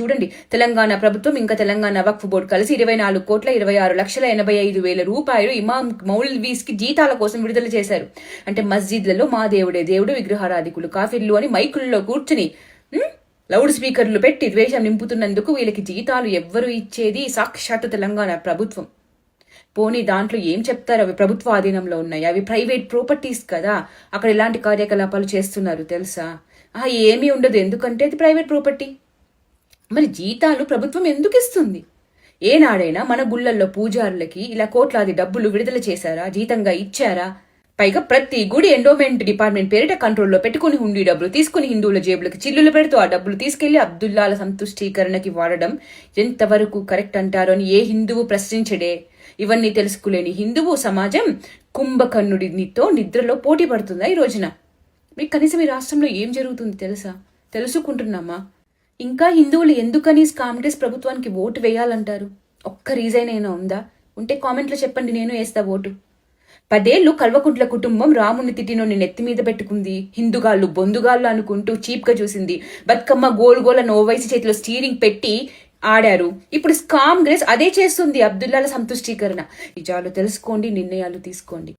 చూడండి. తెలంగాణ ప్రభుత్వం ఇంకా తెలంగాణ వక్ఫ్ బోర్డు కలిసి ఇరవై నాలుగు కోట్ల ఇరవై ఆరు లక్షల ఎనభై ఐదు వేల రూపాయలు ఇమాం మౌల్వీస్కి జీతాల కోసం విడుదల చేశారు. అంటే మస్జిద్లలో మా దేవుడే దేవుడు విగ్రహారాధికులు కాఫిర్లు అని మైకుల్లో కూర్చుని లౌడ్ స్పీకర్లు పెట్టి ద్వేషం నింపుతున్నందుకు వీళ్ళకి జీతాలు ఎవ్వరు ఇచ్చేది సాక్షాత్తు తెలంగాణ ప్రభుత్వం. పోనీ దాంట్లో ఏం చెప్తారు? అవి ప్రభుత్వ ఆధీనంలో ఉన్నాయి? అవి ప్రైవేట్ ప్రాపర్టీస్ కదా. అక్కడ ఇలాంటి కార్యకలాపాలు చేస్తున్నారు తెలుసా? ఏమీ ఉండదు. ఎందుకంటే అది ప్రైవేట్ ప్రాపర్టీ. మరి జీతాలు ప్రభుత్వం ఎందుకు ఇస్తుంది? ఏనాడైనా మన గుళ్ళల్లో పూజారులకి ఇలా కోట్లాది డబ్బులు విడుదల చేశారా? జీతంగా ఇచ్చారా? పైగా ప్రతి గుడి ఎండోమెంట్ డిపార్ట్మెంట్ పేరిట కంట్రోల్లో పెట్టుకుని హుండీ డబ్బులు తీసుకుని హిందువుల జేబులకు చిల్లులు పెడుతూ ఆ డబ్బులు తీసుకెళ్ళి అబ్దుల్లాల సంతుష్టీకరణకి వాడడం ఎంతవరకు కరెక్ట్ అంటారో అని ఏ హిందువు ప్రశ్నించడే? ఇవన్నీ తెలుసుకోలేని హిందువు సమాజం కుంభకర్ణుడితో నిద్రలో పోటీ పడుతుందా ఈ రోజున? మీకు కనీసం ఈ రాష్ట్రంలో ఏం జరుగుతుంది తెలుసా? తెలుసుకుంటున్నామా? ఇంకా హిందువులు ఎందుకని కాంగ్రెస్ ప్రభుత్వానికి ఓటు వేయాలంటారు? ఒక్క రీజన్ అయినా ఉందా? ఉంటే కామెంట్లో చెప్పండి నేను వేస్తా ఓటు. పదేళ్ళు కల్వకుంట్ల కుటుంబం రాముని తిట్టినోని నెత్తి మీద పెట్టుకుంది. హిందుగాళ్ళు బొందుగాళ్ళు అనుకుంటూ చీప్గా చూసింది. బతుకమ్మ గోల్ గోల నోవైసి చేతిలో స్టీరింగ్ పెట్టి ఆడారు. ఇప్పుడు కాంగ్రెస్ అదే చేస్తుంది అబ్దుల్లాల సంతుష్టీకరణ. నిజాలు తెలుసుకోండి నిర్ణయాలు తీసుకోండి.